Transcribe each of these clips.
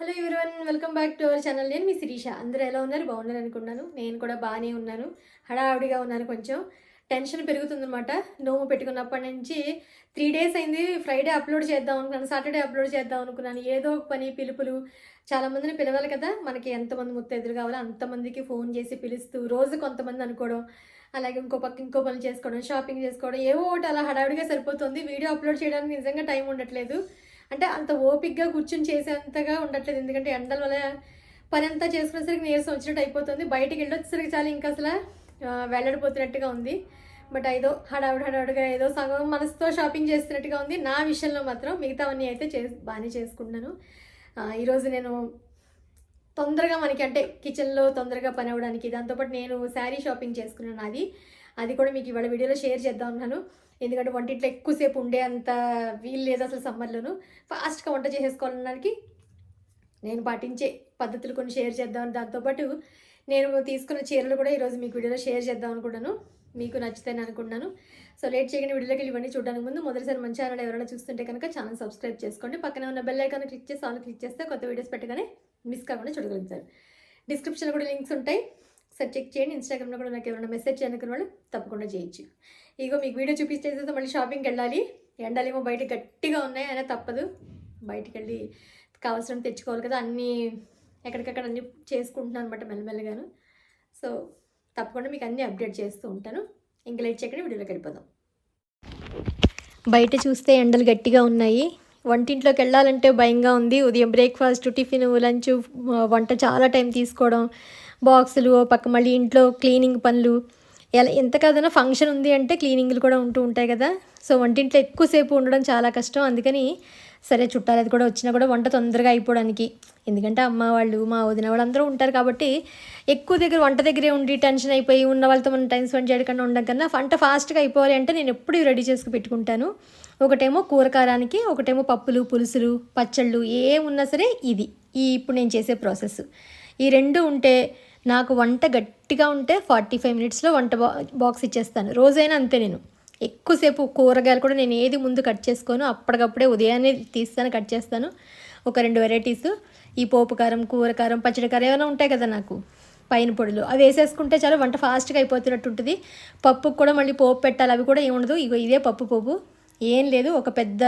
Hello everyone welcome back to our channel నేను మీ శిరీష. అందరూ ఎలా ఉన్నారు? బాగున్నారు అనుకున్నాను నేను కూడా బాగానే ఉన్నాను. హడావుడిగా ఉన్నాను కొంచెం. టెన్షన్ పెరుగుతుందన్నమాట. నోము పెట్టుకున్నప్పటి నుంచి త్రీ డేస్ అయింది. ఫ్రైడే అప్లోడ్ చేద్దాం అనుకున్నాను. సాటర్డే అప్లోడ్ చేద్దాం అనుకున్నాను. ఏదో ఒక పని పిలుపులు. చాలామందిని పిలవాలి కదా. మనకి ఎంతమంది ముత్తైదులు కావాలో అంతమందికి ఫోన్ చేసి పిలుస్తూ రోజు కొంతమంది అనుకోవడం అలాగే ఇంకో పక్క ఇంకో పనులు చేసుకోవడం షాపింగ్ చేసుకోవడం ఏవో ఒకటి అలా హడావుడిగా సరిపోతుంది. వీడియో అప్లోడ్ చేయడానికి నిజంగా టైం ఉండట్లేదు. అంటే అంత ఓపిక్గా కూర్చొని చేసేంతగా ఉండట్లేదు. ఎందుకంటే ఎండల వల్ల పని అంతా చేసుకునేసరికి నీరసం వచ్చినట్టు అయిపోతుంది. బయటికి వెళ్ళొచ్చేసరికి చాలా ఇంకా అసలు వెళ్ళడిపోతున్నట్టుగా ఉంది. బట్ ఏదో హడావుడు హడావుడిగా ఏదో సగం మనసుతో షాపింగ్ చేస్తున్నట్టుగా ఉంది. నా విషయంలో మాత్రం మిగతావన్నీ అయితే చే బాగానే చేసుకుంటున్నాను. ఈరోజు నేను తొందరగా మనకి అంటే కిచెన్లో తొందరగా పని అవ్వడానికి దాంతోపాటు నేను శారీ షాపింగ్ చేసుకున్నాను అది అది కూడా మీకు ఇవాళ వీడియోలో షేర్ చేద్దాం అన్నాను. ఎందుకంటే వంటింట్లో ఎక్కువసేపు ఉండే అంత వీలు లేదు అసలు సమ్మర్లోను. ఫాస్ట్గా వంట చేసేసుకోవాలన్నానికి నేను పాటించే పద్ధతులు కొన్ని షేర్ చేద్దాం దాంతోపాటు నేను తీసుకున్న చీరలు కూడా ఈరోజు మీకు వీడియోలో షేర్ చేద్దాం అనుకుంటాను. మీకు నచ్చుతాయని అనుకున్నాను సో లేట్ చేయకుండా వీడియోలోకి ఇవన్నీ చూడడానికి ముందు మొదటిసారి మంచి ఛానల్ ఎవరైనా చూస్తుంటే కనుక ఛానల్ సబ్స్క్రైబ్ చేసుకోండి. పక్కనే ఉన్న బెల్ ఐకాన్ క్లిక్ చేసి ఆల్ క్లిక్ చేస్తే కొత్త వీడియోస్ పెట్టగానే మిస్ కాకుండా చూడగలుగుతారు. డిస్క్రిప్షన్లో కూడా లింక్స్ ఉంటాయి. ఒకసారి చెక్ చేయండి. ఇన్స్టాగ్రామ్లో కూడా నాకు ఎవరైనా మెసేజ్ చేయనుకున్న వాళ్ళు తప్పకుండా చేయొచ్చు. ఇగో మీకు వీడియో చూపిస్తే మళ్ళీ షాపింగ్కి వెళ్ళాలి. ఎండలేమో బయట గట్టిగా ఉన్నాయి అయినా తప్పదు. బయటికి వెళ్ళి కావాల్సిన తెచ్చుకోవాలి కదా. అన్నీ ఎక్కడికక్కడ అన్నీ చేసుకుంటున్నాను అనమాట మెల్లమెల్లగాను. సో తప్పకుండా మీకు అన్నీ అప్డేట్ చేస్తూ ఉంటాను. ఇంకా లైట్ చేయకుండా వీడియోలోకి వెళ్ళిపోదాం. బయట చూస్తే ఎండలు గట్టిగా ఉన్నాయి. వంటింట్లోకి వెళ్ళాలంటే భయంగా ఉంది. ఉదయం బ్రేక్ఫాస్ట్ టిఫిన్ లంచ్ వంట చాలా టైం తీసుకోవడం బాక్సులు పక్క మళ్ళీ ఇంట్లో క్లీనింగ్ పనులు. ఎలా ఎంత కాదన్నా ఫంక్షన్ ఉంది అంటే క్లీనింగ్లు కూడా ఉంటూ ఉంటాయి కదా. సో వంటింట్లో ఎక్కువసేపు ఉండడం చాలా కష్టం. అందుకని సరే చుట్టాలు అది కూడా వచ్చినా కూడా వంట తొందరగా అయిపోవడానికి. ఎందుకంటే అమ్మ వాళ్ళు మా వదిన వాళ్ళు అందరూ ఉంటారు కాబట్టి ఎక్కువ దగ్గర వంట దగ్గరే ఉండి టెన్షన్ అయిపోయి ఉన్న వాళ్ళతో మనం టైం స్పెండ్ చేయకుండా ఉండడం కన్నా వంట ఫాస్ట్గా అయిపోవాలి అంటే నేను ఎప్పుడు రెడీ చేసుకు పెట్టుకుంటాను. ఒకటేమో కూరకారానికి ఒకటేమో పప్పులు పులుసులు పచ్చళ్ళు ఏమున్నా సరే ఇది. ఈ ఇప్పుడు నేను చేసే ప్రాసెస్. ఈ రెండు ఉంటే నాకు వంట గట్టిగా ఉంటే ఫార్టీ ఫైవ్ మినిట్స్లో వంట బా బాక్స్ ఇచ్చేస్తాను. రోజైనా అంతే నేను. ఎక్కువసేపు కూరగాయలు కూడా నేను ఏది ముందు కట్ చేసుకోను. అప్పటికప్పుడే ఉదయాన్నే తీస్తాను కట్ చేస్తాను. ఒక రెండు వెరైటీస్. ఈ పోపు కారం కూర కారం పచ్చడి కారం ఏమైనా ఉంటాయి కదా నాకు. పైన పొడులు. అవి వేసేసుకుంటే చాలా వంట ఫాస్ట్గా అయిపోతున్నట్టు ఉంటుంది పప్పుకు కూడా మళ్ళీ పోపు పెట్టాలి. అవి కూడా ఏముండదు. ఇగో ఇదే పప్పు పోపు. ఏం లేదు ఒక పెద్ద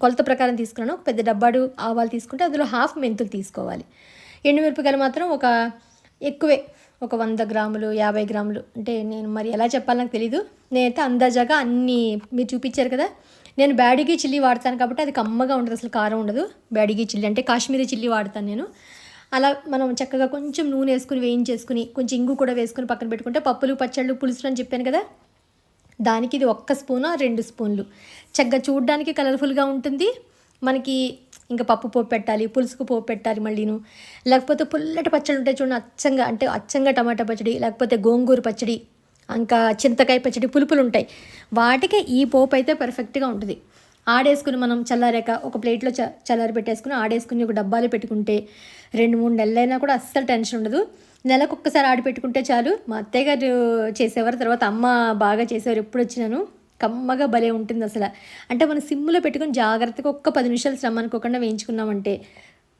కొలత ప్రకారం తీసుకున్నాను. ఒక పెద్ద డబ్బాడు ఆవాలు తీసుకుంటే అందులో హాఫ్ మెంతులు తీసుకోవాలి. ఎండుమిరపకాయలు మాత్రం ఒక ఎక్కువే ఒక వంద గ్రాములు యాభై గ్రాములు. అంటే నేను మరి ఎలా చెప్పాలో నాకు తెలీదు. నేనైతే అందాజాగా అన్నీ మీరు చూపించారు కదా నేను బ్యాడిగి చిల్లీ వాడతాను కాబట్టి అది కమ్మగా ఉండదు అసలు కారం ఉండదు. బ్యాడిగి చిల్లీ అంటే కాశ్మీరీ చిల్లీ వాడతాను నేను. అలా మనం చక్కగా కొంచెం నూనె వేసుకుని వేయించేసుకుని కొంచెం ఇంగు కూడా వేసుకుని పక్కన పెట్టుకుంటే పప్పులు పచ్చళ్ళు పులుసులు అని చెప్పాను కదా దానికి ఇది ఒక్క స్పూను రెండు స్పూన్లు. చక్కగా చూడడానికి కలర్ఫుల్గా ఉంటుంది. మనకి ఇంకా పప్పు పోపు పెట్టాలి పులుసుకు పోపు పెట్టాలి మళ్ళీను. లేకపోతే పుల్లటి పచ్చడి ఉంటాయి చూడండి అచ్చంగా అంటే అచ్చంగా టమాటా పచ్చడి లేకపోతే గోంగూర పచ్చడి ఇంకా చింతకాయ పచ్చడి పులుపులు ఉంటాయి. వాటికి ఈ పోపు అయితే పర్ఫెక్ట్గా ఉంటుంది. ఆడేసుకుని మనం చల్లారాక ఒక ప్లేట్లో చ చల్లారి పెట్టేసుకుని ఆడేసుకుని ఒక డబ్బాలో పెట్టుకుంటే రెండు మూడు నెలలైనా కూడా అస్సలు టెన్షన్ ఉండదు. నెలకొక్కసారి ఆడిపెట్టుకుంటే పెట్టుకుంటే చాలు. మా అత్తయ్య గారు చేసేవారు తర్వాత అమ్మ బాగా చేసేవారు ఎప్పుడు వచ్చినాను. కమ్మగా భలే ఉంటుంది అసలు. అంటే మనం సిమ్లో పెట్టుకుని జాగ్రత్తగా ఒక్క పది నిమిషాలు శ్రమ అనుకోకుండా వేయించుకున్నామంటే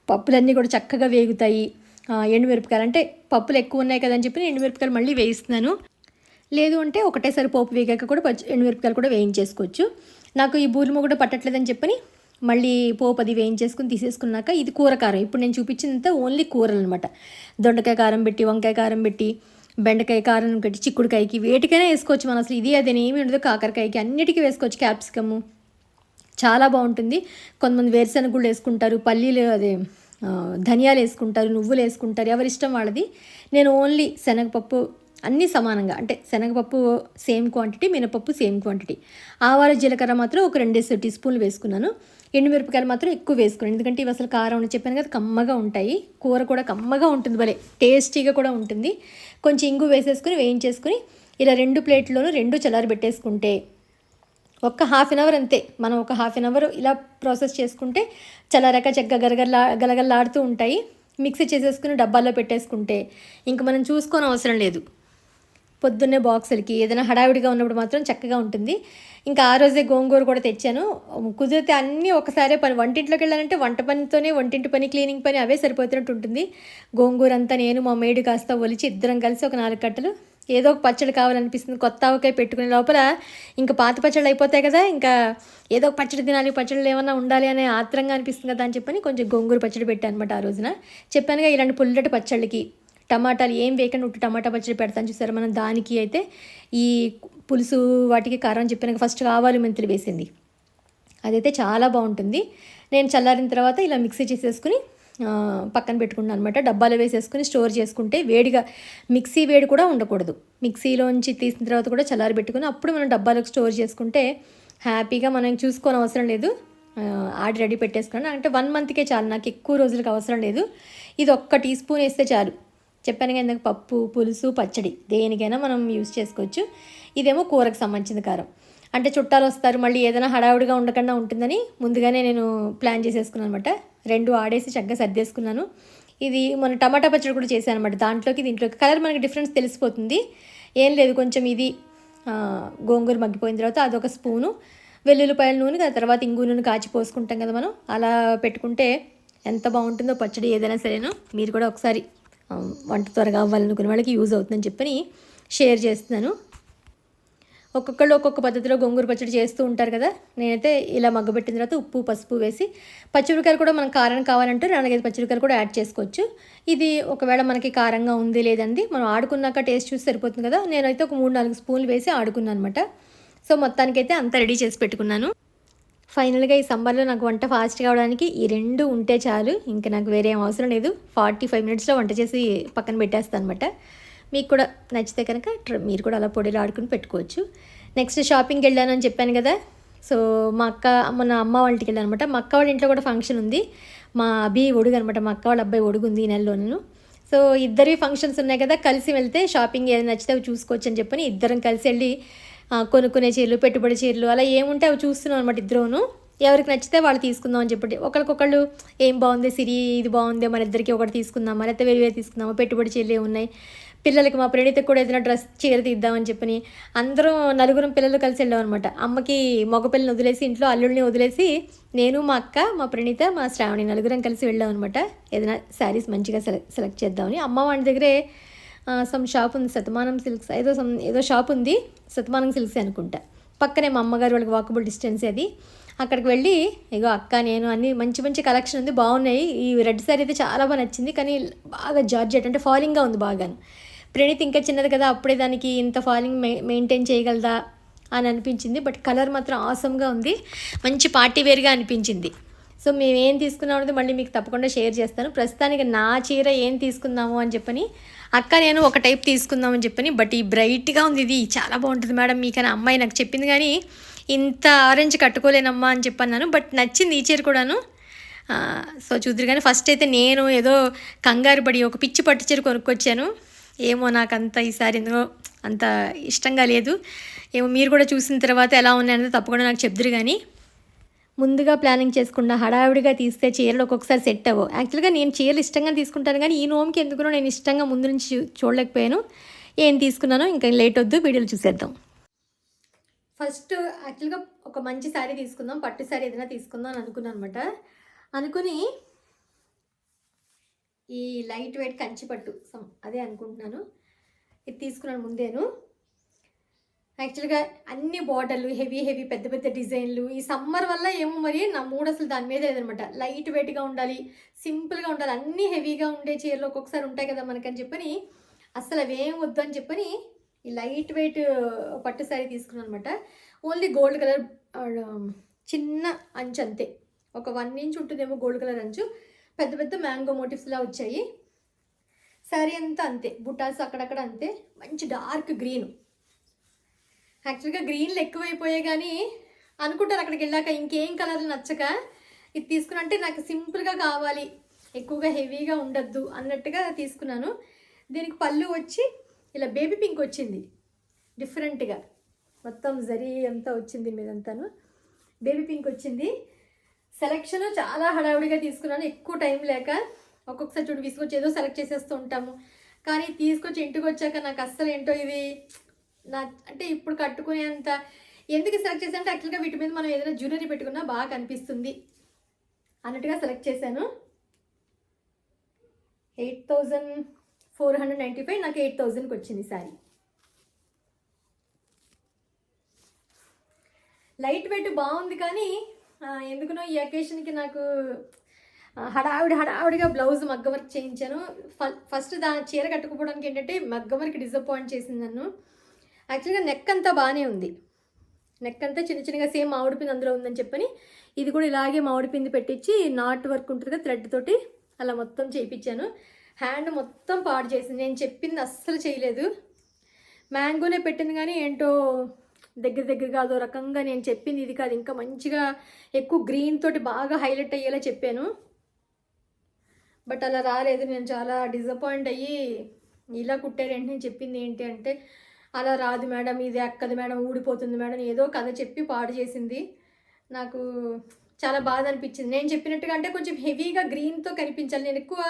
పప్పులన్నీ కూడా చక్కగా వేగుతాయి. ఎండుమిరపకాయలు. అంటే పప్పులు ఎక్కువ ఉన్నాయి కదని చెప్పి ఎండుమిరపకాయలు మళ్ళీ వేయిస్తున్నాను. లేదు అంటే ఒకటేసారి పోపు వేగాక కూడా ఎండుమిరపకాయలు కూడా వేయించేసుకోవచ్చు. నాకు ఈ బూరిమ కూడా పట్టట్లేదని చెప్పని మళ్ళీ పోపు అది వేయించేసుకుని తీసేసుకున్నాక ఇది కూర కారం. ఇప్పుడు నేను చూపించిందంతా ఓన్లీ కూరలు అనమాట దొండకాయ కారం పెట్టి వంకాయ కారం పెట్టి బెండకాయ కారం పెట్టి చిక్కుడుకాయకి వేటికైనా వేసుకోవచ్చు మనం. అసలు ఇది అదేని ఏమి ఉండదు. కాకరకాయకి అన్నిటికీ వేసుకోవచ్చు క్యాప్సికము. చాలా బాగుంటుంది. కొంతమంది వేరుశనగ వేసుకుంటారు పల్లీలు అదే ధనియాలు వేసుకుంటారు నువ్వులు వేసుకుంటారు ఎవరి ఇష్టం వాళ్ళది. నేను ఓన్లీ శనగపప్పు అన్నీ సమానంగా. అంటే శనగపప్పు సేమ్ క్వాంటిటీ మినపప్పు సేమ్ క్వాంటిటీ. ఆవాల జీలకర్ర మాత్రం ఒక రెండేసి టీ స్పూన్లు వేసుకున్నాను. ఎండుమిరపకాయలు మాత్రం ఎక్కువ వేసుకోండి. ఎందుకంటే ఇవి అసలు కారం అని చెప్పాను కదా కమ్మగా ఉంటాయి. కూర కూడా కమ్మగా ఉంటుంది భలే టేస్టీగా కూడా ఉంటుంది. కొంచెం ఇంగు వేసేసుకుని వేయించేసుకుని ఇలా రెండు ప్లేట్లోనూ రెండు చల్లారి పెట్టేసుకుంటే ఒక్క హాఫ్ అన్ అవర్ అంతే. మనం ఒక హాఫ్ అన్ అవర్ ఇలా ప్రాసెస్ చేసుకుంటే చల్లారాక చెక్క గలగల్లా గలగల్లాడుతూ ఉంటాయి. మిక్సీ చేసేసుకుని డబ్బాల్లో పెట్టేసుకుంటే ఇంక మనం చూసుకోని అవసరం లేదు. పొద్దున్నే బాక్సులకి ఏదైనా హడావిడిగా ఉన్నప్పుడు మాత్రం చక్కగా ఉంటుంది. ఇంకా ఆ రోజే గోంగూర కూడా తెచ్చాను. కుదిరితే అన్నీ ఒకసారే పని వంటింట్లోకి వెళ్ళాలంటే వంట పనితోనే వంటింటి పని క్లీనింగ్ పని అవే సరిపోతున్నట్టు ఉంటుంది. గోంగూర అంతా నేను మా మేడు కాస్త ఒలిచి ఇద్దరం కలిసి ఒక నాలుగు కట్టలు ఏదో ఒక పచ్చడి కావాలనిపిస్తుంది. కొత్త ఆవకాయ పెట్టుకునే లోపల ఇంకా పాత పచ్చళ్ళు అయిపోతాయి కదా ఇంకా ఏదో ఒక పచ్చడి తినాలి పచ్చళ్ళు ఏమన్నా ఉండాలి అనే ఆత్రంగా అనిపిస్తుంది కదా అని చెప్పని కొంచెం గోంగూర పచ్చడి పెట్టాను అనమాట ఆ రోజున. చెప్పానుగా ఇలాంటి పుల్లటి పచ్చళ్ళకి టమాటాలు ఏం వేయకుండా ఉట్టి టమాటా పచ్చడి పెడతాను చూసారు మనం? దానికి అయితే ఈ పులుసు వాటికి కారం చెప్పినాక ఫస్ట్ ఆవాలు మెంతులు వేసింది. అదైతే చాలా బాగుంటుంది. నేను చల్లారిన తర్వాత ఇలా మిక్సీ చేసేసుకుని పక్కన పెట్టుకున్నాను అనమాట డబ్బాలో వేసేసుకుని స్టోర్ చేసుకుంటే వేడిగా మిక్సీ వేడి కూడా ఉండకూడదు. మిక్సీలోంచి తీసిన తర్వాత కూడా చల్లారి పెట్టుకుని అప్పుడు మనం డబ్బాలోకి స్టోర్ చేసుకుంటే హ్యాపీగా మనం చూసుకోని అవసరం లేదు. ఆర్డర్ ఆడి రెడీ పెట్టేసుకున్నాను. అంటే వన్ మంత్కే చాలు. నాకు ఎక్కువ రోజులకు అవసరం లేదు. ఇది ఒక్క టీ స్పూన్ వేస్తే చాలు. చెప్పాను కదా ఇందాక పప్పు పులుసు పచ్చడి. దేనికైనా మనం యూజ్ చేసుకోవచ్చు. ఇదేమో కూరకు సంబంధించిన కారం. అంటే చుట్టాలు వస్తారు మళ్ళీ ఏదైనా హడావుడిగా ఉండకుండా ఉంటుందని ముందుగానే నేను ప్లాన్ చేసేసుకున్నాను అనమాట రెండు ఆడేసి చక్కగా సర్దేసుకున్నాను. ఇది మన టమాటా పచ్చడి కూడా చేశాను అనమాట దాంట్లోకి దీంట్లోకి కలర్ మనకి డిఫరెన్స్ తెలిసిపోతుంది. ఏం లేదు కొంచెం ఇది గోంగూర మగ్గిపోయిన తర్వాత అదొక స్పూను. వెల్లుల్లిపాయల నూనె ఆ తర్వాత ఇంగు నూనె కాచి పోసుకుంటాం కదా మనం. అలా పెట్టుకుంటే ఎంత బాగుంటుందో పచ్చడి ఏదైనా సరేను. మీరు కూడా ఒకసారి వంట త్వరగా అవ్వాలనుకునే వాళ్ళకి యూజ్ అవుతుందని చెప్పని షేర్ చేస్తున్నాను. ఒక్కొక్కళ్ళు ఒక్కొక్క పద్ధతిలో గోంగూర పచ్చడి చేస్తూ ఉంటారు కదా. నేనైతే ఇలా మగ్గబెట్టిన తర్వాత ఉప్పు పసుపు వేసి పచ్చిమిరకాయలు కూడా మనకు కారం కావాలంటే నాలుగైదు పచ్చిమిరకాయలు కూడా యాడ్ చేసుకోవచ్చు. ఇది ఒకవేళ మనకి కారంగా ఉంది లేదండి మనం ఆడుకున్నాక టేస్ట్ చూసి సరిపోతుంది కదా. నేనైతే ఒక మూడు నాలుగు స్పూన్లు వేసి ఆడుకున్నాను అనమాట సో మొత్తానికైతే అంతా రెడీ చేసి పెట్టుకున్నాను. ఫైనల్గా ఈ సమ్మర్లో నాకు వంట ఫాస్ట్ కావడానికి ఈ రెండు ఉంటే చాలు. ఇంకా నాకు వేరే ఏం అవసరం లేదు. ఫార్టీ ఫైవ్ మినిట్స్లో వంట చేసి పక్కన పెట్టేస్తాను అనమాట మీకు కూడా నచ్చితే కనుక మీరు కూడా అలా పొడిలో ఆడుకుని పెట్టుకోవచ్చు. నెక్స్ట్ షాపింగ్కి వెళ్ళాను అని చెప్పాను కదా. సో మా అక్క మన అమ్మ వాళ్ళ వెళ్ళాను అనమాట మా అక్క వాళ్ళ ఇంట్లో కూడా ఫంక్షన్ ఉంది. మా అభి ఒడుగు అనమాట మా అక్క వాళ్ళ అబ్బాయి ఒడుగు ఉంది ఈ నెలలోనూ. సో ఇద్దరి ఫంక్షన్స్ ఉన్నాయి కదా. కలిసి వెళ్తే షాపింగ్ ఏది నచ్చితే చూసుకోవచ్చు అని చెప్పని ఇద్దరం కలిసి వెళ్ళి కొనుక్కునే చీరలు పెట్టుబడి చీరలు అలా ఏముంటే అవి చూస్తున్నాం అనమాట ఇద్దరును ఎవరికి నచ్చితే వాళ్ళు తీసుకుందాం అని చెప్పి. ఒకరికొకళ్ళు ఏం బాగుంది సిరి ఇది బాగుంది మన ఇద్దరికి ఒకటి తీసుకుందామా లేకపోతే వేరే వేరే తీసుకుందామా పెట్టుబడి చీరలు ఏమున్నాయి పిల్లలకి మా ప్రణితకు కూడా ఏదైనా డ్రెస్ చీర తీద్దామని చెప్పని అందరం నలుగురం పిల్లలు కలిసి వెళ్ళాం అనమాట అమ్మకి మగ పిల్లని వదిలేసి ఇంట్లో అల్లుడిని వదిలేసి నేను మా అక్క మా ప్రణీత మా శ్రావణి నలుగురం కలిసి వెళ్ళాం అనమాట ఏదైనా శారీస్ మంచిగా సెలెక్ట్ సెలెక్ట్ చేద్దామని. అమ్మ వాళ్ళ దగ్గరే సమ్ షాప్ ఉంది శతమానం సిల్క్స్. ఏదో సమ్ ఏదో షాప్ ఉంది శతమానం సిల్క్స్ అనుకుంటా. పక్కనే మా అమ్మగారు వాళ్ళకి వాకబుల్ డిస్టెన్స్ అది. అక్కడికి వెళ్ళి ఇగో అక్క నేను అన్ని మంచి మంచి కలెక్షన్ ఉంది బాగున్నాయి. ఈ రెడ్ శారీ అయితే చాలా బాగా నచ్చింది కానీ బాగా జార్జెట్ అంటే ఫాలింగ్గా ఉంది బాగాను. ప్రణీత్ ఇంకా చిన్నది కదా అప్పుడే దానికి ఇంత ఫాలింగ్ మె మెయింటైన్ చేయగలదా అని అనిపించింది. బట్ కలర్ మాత్రం ఆసమ్గా ఉంది మంచి పార్టీ వేర్గా అనిపించింది. సో మేము ఏం తీసుకున్నాం అనేది మళ్ళీ మీకు తప్పకుండా షేర్ చేస్తాను. ప్రస్తుతానికి నా చీర ఏం తీసుకుందాము అని చెప్పని అక్క నేను ఒక టైప్ తీసుకుందామని చెప్పని బట్ ఈ బ్రైట్గా ఉంది ఇది చాలా బాగుంటుంది మేడం మీకని అమ్మాయి నాకు చెప్పింది కానీ ఇంత ఆరెంజ్ కట్టుకోలేనమ్మా అని చెప్పన్నాను. బట్ నచ్చింది ఈ చీర కూడాను. సో చూద్దరు కానీ ఫస్ట్ అయితే నేను ఏదో కంగారు పడి ఒక పిచ్చి పట్టు చీర కొనుక్కొచ్చాను. ఏమో నాకు అంత ఈసారి ఎందుకో అంత ఇష్టంగా లేదు. ఏమో మీరు కూడా చూసిన తర్వాత ఎలా ఉన్నాయనేది తప్పకుండా నాకు చెప్దురు కానీ ముందుగా ప్లానింగ్ చేసుకున్న హడావిడిగా తీస్తే చీరలు ఒక్కొక్కసారి సెట్ అవ్వవు. యాక్చువల్గా నేను చీరలు ఇష్టంగా తీసుకుంటాను కానీ ఈ నోమ్కి ఎందుకునో నేను ఇష్టంగా ముందు నుంచి చూ- చూడలేకపోయాను. ఏం తీసుకున్నానో ఇంకా లేట్ వద్దు వీడియోలు చూసేద్దాం. ఫస్ట్ యాక్చువల్గా ఒక మంచి శారీ తీసుకుందాం పట్టు శారీ ఏదైనా తీసుకుందాం అని అనుకున్నాను అనమాట అనుకుని ఈ లైట్ వెయిట్ కంచి పట్టు అదే అనుకుంటున్నాను. ఇది తీసుకున్నాను ముందేను. యాక్చువల్గా అన్ని బార్డర్లు హెవీ హెవీ పెద్ద పెద్ద డిజైన్లు. ఈ సమ్మర్ వల్ల ఏమో మరి నా మూడ్ అసలు దాని మీద లేదనమాట లైట్ వెయిట్గా ఉండాలి సింపుల్గా ఉండాలి. అన్నీ హెవీగా ఉండే చీరలు ఒక్కొక్కసారి ఉంటాయి కదా మనకని చెప్పని అసలు అవేం వద్దు అని చెప్పని ఈ లైట్ వెయిట్ పట్టు శారీ తీసుకున్నాను అనమాట ఓన్లీ గోల్డ్ కలర్ చిన్న అంచు అంతే. ఒక వన్ ఇంచ్ ఉంటుందేమో గోల్డ్ కలర్ అంచు. పెద్ద పెద్ద మ్యాంగో మోటివ్స్లా వచ్చాయి. శారీ అంతా అంతే. బుటాస్ అక్కడక్కడ అంతే. మంచి డార్క్ గ్రీన్ యాక్చువల్గా గ్రీన్లు ఎక్కువైపోయాయి కానీ అనుకుంటారు అక్కడికి వెళ్ళాక ఇంకేం కలర్లు నచ్చక. ఇది తీసుకున్నంటే నాకు సింపుల్గా కావాలి. ఎక్కువగా హెవీగా ఉండద్దు అన్నట్టుగా తీసుకున్నాను. దీనికి పళ్ళు వచ్చి ఇలా బేబీ పింక్ వచ్చింది. డిఫరెంట్గా మొత్తం జరీ అంతా వచ్చింది మీదంతాను. బేబీ పింక్ వచ్చింది. సెలెక్షన్ చాలా హడావుడిగా తీసుకున్నాను. ఎక్కువ టైం లేక ఒక్కొక్కసారి చూడు విసుకొచ్చి ఏదో సెలెక్ట్ చేసేస్తూ ఉంటాము. కానీ తీసుకొచ్చి ఇంటికి వచ్చాక నాకు అస్సలు ఏంటో ఇది నా అంటే ఇప్పుడు కట్టుకునేంత ఎందుకు సెలెక్ట్ చేశాను అంటే యాక్చువల్గా వీటి మీద మనం ఏదైనా జ్యువెలరీ పెట్టుకున్నా బాగా కనిపిస్తుంది. అన్నట్టుగా సెలెక్ట్ చేశాను. Eight thousand four hundred ninety five నాకు ఎయిట్ థౌజండ్కి వచ్చింది సారీ లైట్ వెయిట్ బాగుంది కానీ ఎందుకునో ఈ అకేషన్కి నాకు హడావిడి హడావిడిగా బ్లౌజ్ మగ్గ వర్క్ చేయించాను. ఫ- ఫస్ట్ దా చీర కట్టుకోవడానికి ఏంటంటే మగ్గ వర్క్ డిసప్పాయింట్ చేసింది నన్ను. యాక్చువల్గా నెక్ అంతా బాగానే ఉంది. నెక్ అంతా చిన్న చిన్నగా సేమ్ మామిడి పిండి అందులో ఉందని చెప్పని ఇది కూడా ఇలాగే మామిడి పిండి పెట్టించి నాట్ వర్క్ ఉంటుంది కదా థ్రెడ్ తోటి అలా మొత్తం చేయించాను హ్యాండ్ మొత్తం పాడు చేసింది. నేను చెప్పింది అస్సలు చేయలేదు. మ్యాంగోనే పెట్టింది కానీ ఏంటో దగ్గర దగ్గరగా అదో రకంగా నేను చెప్పింది. ఇది కాదు ఇంకా మంచిగా ఎక్కువ గ్రీన్ తోటి బాగా హైలైట్ అయ్యేలా చెప్పాను. బట్ అలా రాలేదు. నేను చాలా డిసప్పాయింట్ అయ్యి ఇలా కుట్టారేంటి? నేను చెప్పింది ఏంటి అంటే అలా రాదు మేడం ఇది అక్కది మేడం ఊడిపోతుంది మేడం ఏదో కథ చెప్పి పాడు చేసింది. నాకు చాలా బాధ అనిపించింది. నేను చెప్పినట్టుగా అంటే కొంచెం హెవీగా గ్రీన్తో కనిపించాలి. నేను ఎక్కువ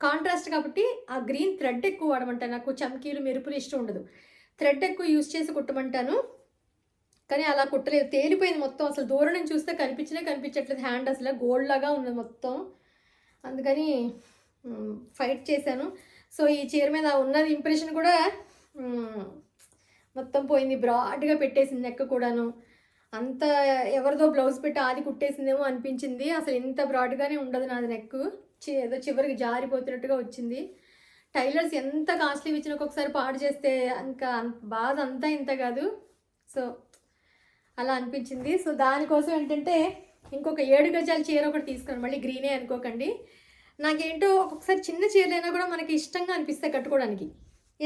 కాంట్రాస్ట్ కాబట్టి ఆ గ్రీన్ థ్రెడ్ ఎక్కువ వాడమంటాను. నాకు చమ్కీలు మెరుపులు ఇష్టం ఉండదు. థ్రెడ్ ఎక్కువ యూస్ చేసి కుట్టమంటాను. కానీ అలా కుట్టలేదు. తేలిపోయింది మొత్తం. అసలు దూరం నుంచి చూస్తే కనిపించినా కనిపించట్లేదు. హ్యాండ్ అసలు గోల్డ్ లాగా ఉంది మొత్తం. అందుకని ఫైట్ చేశాను. సో ఈ చీర మీద ఉన్నది ఇంప్రెషన్ కూడా మొత్తం పోయింది. బ్రాడ్గా పెట్టేసింది నెక్ కూడాను. అంత ఎవరిదో బ్లౌజ్ పెట్టి ఆది కుట్టేసిందేమో అనిపించింది. అసలు ఇంత బ్రాడ్గానే ఉండదు నాది నెక్ ఏదో చివరికి జారిపోతున్నట్టుగా వచ్చింది. టైలర్స్ ఎంత కాస్ట్లీ ఇచ్చినా ఒక్కొక్కసారి పాడు చేస్తే ఇంకా బాధ అంతా ఇంత కాదు. సో అలా అనిపించింది. సో దానికోసం ఏంటంటే ఇంకొక ఏడు గజాల చీర ఒకటి తీసుకున్నాను. మళ్ళీ గ్రీనే అనుకోకండి. నాకేంటో ఒక్కొక్కసారి చిన్న చీరలైనా కూడా మనకి ఇష్టంగా అనిపిస్తాయి కట్టుకోవడానికి.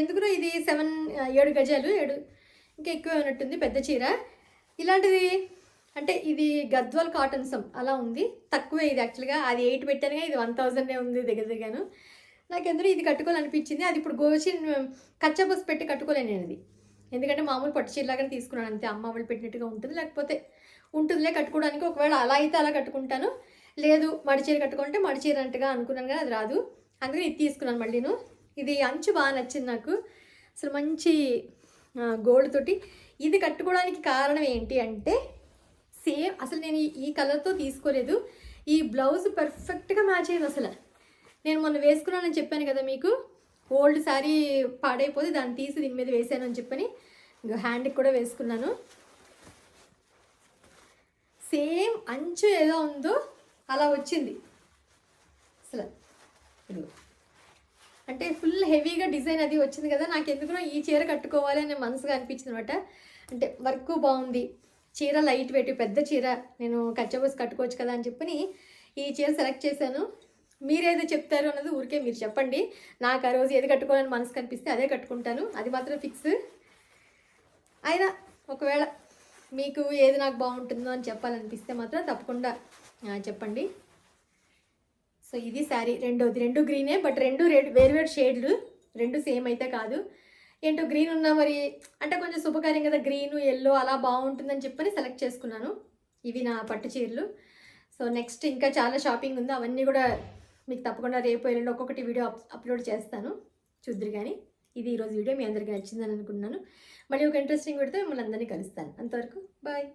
ఎందుకునో ఇది సెవెన్ ఏడు గజాలు ఏడు? ఇంకా ఎక్కువ ఉన్నట్టుంది పెద్ద చీర. ఇలాంటిది అంటే ఇది గద్వాల్ కాటన్ సమ్ అలా ఉంది. తక్కువే ఇది యాక్చువల్గా అది ఎయిట్ పెట్టానుగా ఇది వన్ థౌజండే ఉంది దగ్గర దగ్గరను నాకు ఎందుకు ఇది కట్టుకోవాలనిపించింది. అది ఇప్పుడు గోచి కచ్చా బస్ పెట్టి కట్టుకోలేను నేను ఇది ఎందుకంటే మామూలు పట్టు చీరలాగానే తీసుకున్నాను అంతే. అమ్మ వాళ్ళు పెట్టినట్టుగా ఉంటుంది. లేకపోతే ఉంటుందిలే కట్టుకోవడానికి. ఒకవేళ అలా అయితే అలా కట్టుకుంటాను. లేదు మడిచీర కట్టుకుంటే మడిచీర అంటగా అనుకున్నాను కానీ అది రాదు. అందుకని ఇది తీసుకున్నాను మళ్ళీను. ఇది అంచు బాగా నచ్చింది నాకు. అసలు మంచి గోల్డ్ తోటి. ఇది కట్టుకోవడానికి కారణం ఏంటి అంటే సేమ్ అసలు నేను ఈ- కలర్తో తీసుకోలేదు. ఈ బ్లౌజ్ పర్ఫెక్ట్గా మ్యాచ్ అయ్యింది అసలు. నేను మొన్న వేసుకున్నానని చెప్పాను కదా మీకు. ఓల్డ్ శారీ పాడైపోతే దాన్ని తీసి దీని మీద వేసాను అని చెప్పని. హ్యాండ్కి కూడా వేసుకున్నాను. సేమ్ అంచు ఎలా ఉందో అలా వచ్చింది. అసలు ఇదిగో. అంటే ఫుల్ హెవీగా డిజైన్ అది వచ్చింది కదా నాకు ఎందుకునో ఈ చీర కట్టుకోవాలి అనే మనసుగా అనిపించింది అనమాట అంటే వర్క్ బాగుంది చీర లైట్ వెయిట్ పెద్ద చీర నేను కచ్చబోసి కట్టుకోవచ్చు కదా అని చెప్పని ఈ చీర సెలెక్ట్ చేశాను. మీరేదో చెప్తారు అన్నది ఊరికే మీరు చెప్పండి. నాకు ఆ రోజు ఏది కట్టుకోవాలని మనసు కనిపిస్తే అదే కట్టుకుంటాను. అది మాత్రం ఫిక్స్ అయినా ఒకవేళ మీకు ఏది నాకు బాగుంటుందో అని చెప్పాలనిపిస్తే మాత్రం తప్పకుండా చెప్పండి. సో ఇది శారీ. రెండోది. రెండు గ్రీనే బట్ రెండు రెడ్ వేరు వేరు షేడ్లు. రెండు సేమ్ అయితే కాదు. ఏంటో గ్రీన్ ఉన్నా మరి అంటే కొంచెం శుభకార్యం కదా గ్రీన్ ఎల్లో అలా బాగుంటుందని చెప్పని సెలెక్ట్ చేసుకున్నాను. ఇవి నా పట్టు చీరలు. సో నెక్స్ట్ ఇంకా చాలా షాపింగ్ ఉంది. అవన్నీ కూడా మీకు తప్పకుండా రేపు ఎల్లుండి ఒక్కొక్కటి వీడియో అప్ అప్లోడ్ చేస్తాను. చూద్దరు కానీ ఇది ఈరోజు వీడియో మీ అందరికీ నచ్చిందని అనుకుంటున్నాను. మళ్ళీ ఒక ఇంట్రెస్టింగ్ పెడితే మిమ్మల్ని అందరినీ కలుస్తాను. అంతవరకు బాయ్.